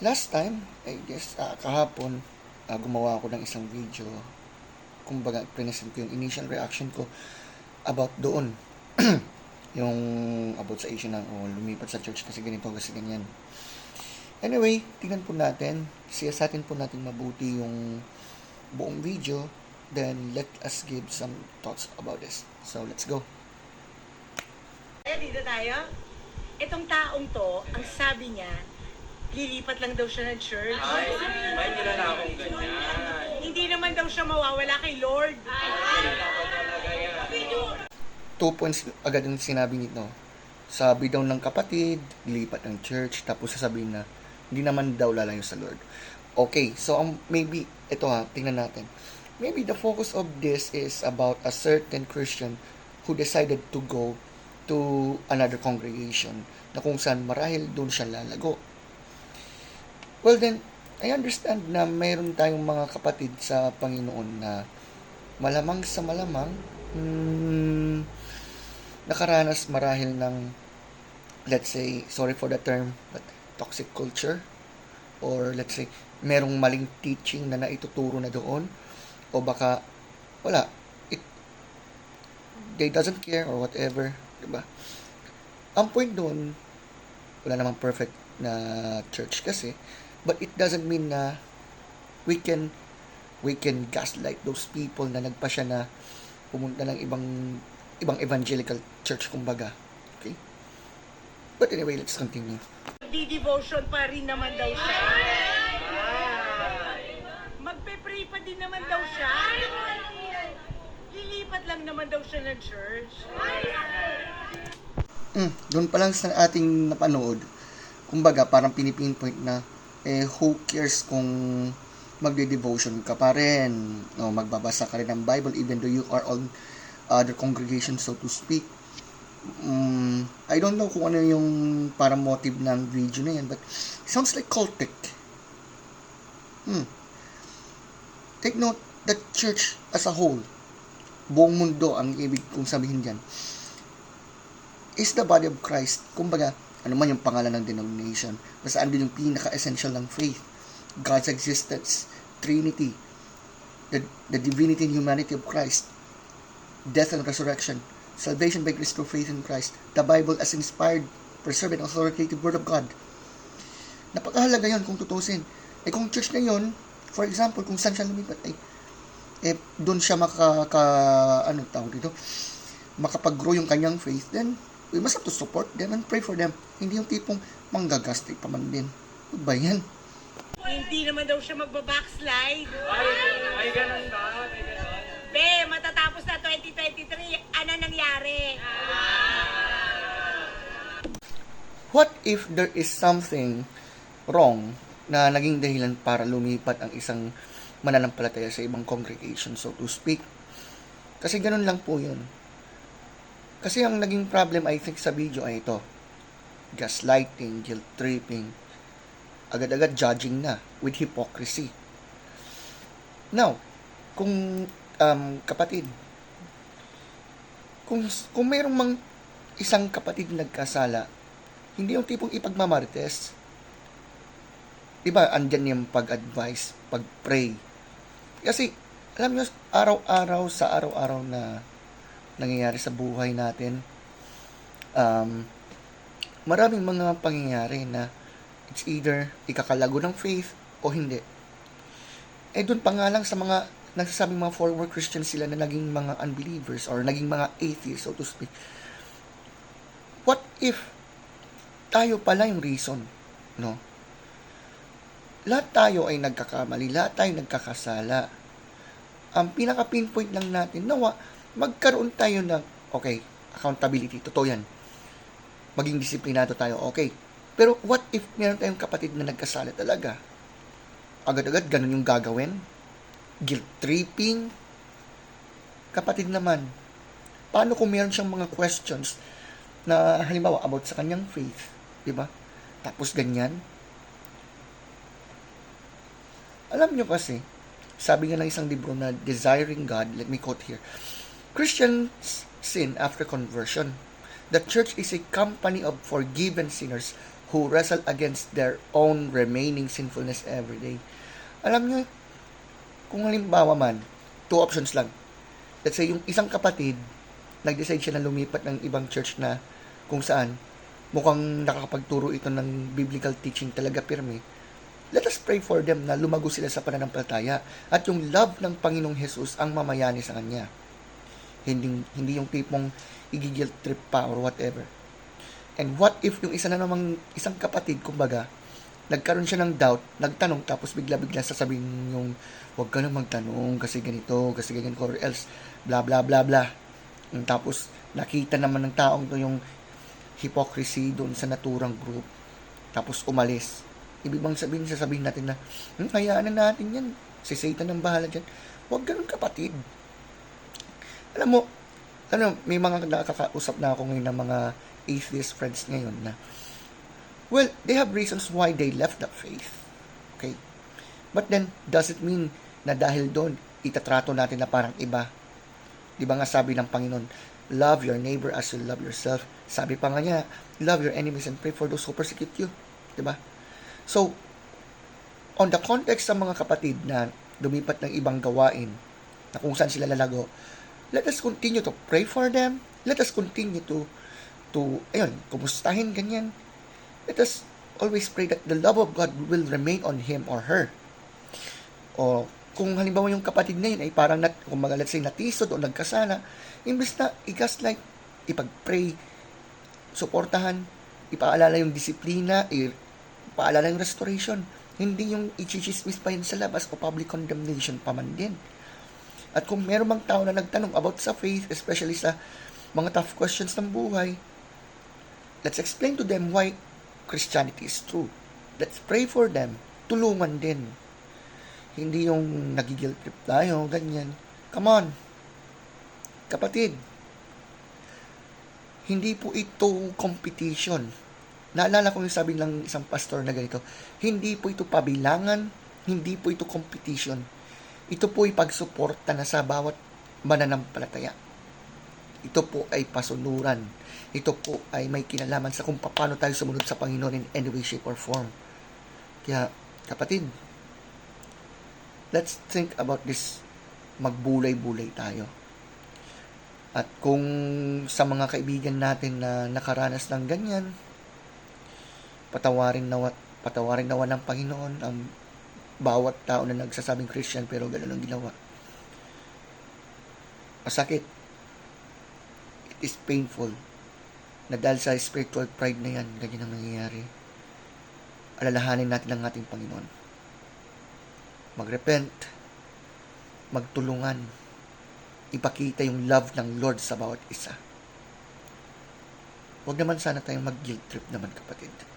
last time, I guess, ah, kahapon, ah, gumawa ako ng isang video. Kumbaga, present ko yung initial reaction ko about doon. yung about sa issue ng oh, lumipat sa church kasi ganito, kasi ganyan. Anyway, tingnan po natin. Siyasatin po natin mabuti yung buong video. Then, let us give some thoughts about this. So, let's go. Dito tayo. Itong taong to, ang sabi niya, lilipat lang daw siya ng church. Ay, may kilala akong ganyan. Hindi naman daw siya mawawala kay Lord. Ko talaga yan. two points agad yung sinabi nito. Sabi daw ng kapatid, lipat ng church, tapos sasabihin na, hindi naman daw lalayo sa Lord. Okay, so um, maybe, ito ha, tingnan natin. Maybe the focus of this is about a certain Christian who decided to go to another congregation na kung saan marahil doon siya lalago. Well then, I understand na mayroon tayong mga kapatid sa Panginoon na malamang sa malamang hmm, nakaranas marahil ng let's say, sorry for the term, but toxic culture or let's say, merong maling teaching na naituturo na doon o baka wala it they doesn't care or whatever, 'di ba? Ang point doon wala namang perfect na church kasi but it doesn't mean na we can we can gaslight those people na nagpa siya na pumunta ng ibang ibang evangelical church kumbaga. Okay? But anyway, let's continue. Di-devotion pa rin naman daw siya. Magpe-pray pa din naman daw siya. Lilipat lang naman daw siya ng church. Mm, doon pa lang sa ating napanood, kumbaga parang pinipinpoint na eh who cares kung magde-devotion ka pa rin, o magbabasa ka rin ng Bible even though you are on other congregation so to speak. Mm, I don't know kung ano yung parang motive ng video na yan but sounds like cultic. Hmm. Take note that church as a whole, buong mundo ang ibig kong sabihin dyan, is the body of Christ. Kumbaga, ano man yung pangalan ng denomination, basta andun yung pinaka-essential ng faith. God's existence, Trinity, the, the divinity and humanity of Christ, death and resurrection, salvation by grace through faith in Christ, the Bible as inspired, preserved and authoritative Word of God. Napakahalaga yon kung tutusin. Eh kung church na yon, for example, kung saan siya lumipat, eh, eh doon siya maka, ka, ano tawag dito, makapag-grow yung kanyang faith, then we must have to support them and pray for them. Hindi yung tipong manggagastik pa man din. Ano ba yan? Hindi naman daw siya magbabackslide. Ay, ay, ganun ba? May ganun. Be, matatapos na 2023, ano nangyari? What if there is something wrong na naging dahilan para lumipat ang isang mananampalataya sa ibang congregation, so to speak? Kasi ganun lang po yun. Kasi ang naging problem, I think, sa video ay ito. Gaslighting, guilt tripping, agad-agad judging na with hypocrisy. Now, kung um, kapatid, kung, kung mayroong mang isang kapatid nagkasala, hindi yung tipong ipagmamarites. Diba, andyan yung pag-advise, pag-pray. Kasi, alam nyo, araw-araw sa araw-araw na nangyayari sa buhay natin, um, maraming mga pangyayari na it's either ikakalago ng faith o hindi. Eh, doon pa nga lang sa mga nagsasabing mga former Christians sila na naging mga unbelievers or naging mga atheists, so to speak. What if tayo pala yung reason, no? Lahat tayo ay nagkakamali, lahat tayo nagkakasala. Ang pinaka-pinpoint lang natin, nawa, magkaroon tayo ng, okay, accountability, totoo yan. Maging disiplinado tayo, okay. Pero what if meron tayong kapatid na nagkasala talaga? Agad-agad, ganun yung gagawin? Guilt tripping? Kapatid naman, paano kung meron siyang mga questions na halimbawa about sa kanyang faith, 'di ba? Tapos ganyan. Alam nyo kasi, sabi nga ng isang libro na Desiring God, let me quote here. Christians sin after conversion. The church is a company of forgiven sinners who wrestle against their own remaining sinfulness every day. Alam nyo, kung halimbawa man, two options lang. Let's say, yung isang kapatid, nag-decide siya na lumipat ng ibang church na kung saan mukhang nakakapagturo ito ng biblical teaching talaga pirme. Let us pray for them na lumago sila sa pananampalataya at yung love ng Panginoong Jesus ang mamayani sa kanya. Hindi, hindi yung tipong igigil trip pa or whatever. And what if yung isa na namang isang kapatid, kumbaga, nagkaroon siya ng doubt, nagtanong, tapos bigla-bigla sasabihin yung, huwag ka na magtanong kasi ganito, kasi ganyan or else, bla bla bla bla. Mm, Tapos, nakita naman ng taong to yung hypocrisy doon sa naturang group. Tapos, umalis. Ibig bang sabihin, sasabihin natin na, hmm, hayaan na natin yan. Si Satan ang bahala dyan. Huwag ganun kapatid. Alam mo, ano, may mga nakakausap na ako ngayon ng mga atheist friends ngayon na, well, they have reasons why they left the faith. Okay? But then, does it mean na dahil doon, itatrato natin na parang iba? Di ba nga sabi ng Panginoon, love your neighbor as you love yourself. Sabi pa nga niya, love your enemies and pray for those who persecute you. Di ba? So, on the context ng mga kapatid na lumipat ng ibang gawain, na kung saan sila lalago, let us continue to pray for them. Let us continue to, to, ayun, kumustahin, ganyan. Let us always pray that the love of God will remain on him or her. O kung halimbawa yung kapatid na yun ay parang, nat, kung let's say, natisod o nagkasala, imbes na i-gaslight, ipag-pray, suportahan, ipaalala yung disiplina, ipaalala yung restoration. Hindi yung i-chismis pa yun sa labas o public condemnation pa man din. At kung meron mang tao na nagtanong about sa faith, especially sa mga tough questions ng buhay, let's explain to them why Christianity is true. Let's pray for them. Tulungan din. Hindi yung nagigil trip tayo, ganyan. Come on. Kapatid, hindi po ito competition. Naalala ko yung sabi ng isang pastor na ganito, hindi po ito pabilangan, hindi po ito competition. Ito po ay pagsuporta na sa bawat mananampalataya. Ito po ay pasunuran. Ito po ay may kinalaman sa kung paano tayo sumunod sa Panginoon in any way, shape, or form. Kaya, kapatid, let's think about this. Magbulay-bulay tayo. At kung sa mga kaibigan natin na nakaranas ng ganyan, patawarin nawa, patawarin nawa ng Panginoon ang bawat tao na nagsasabing Christian pero ganun ang ginawa. Masakit. It is painful na dahil sa spiritual pride na yan, ganyan ang nangyayari. Alalahanin natin ang ating Panginoon. Magrepent, magtulungan, ipakita yung love ng Lord sa bawat isa. Huwag naman sana tayong mag-guilt trip naman kapatid.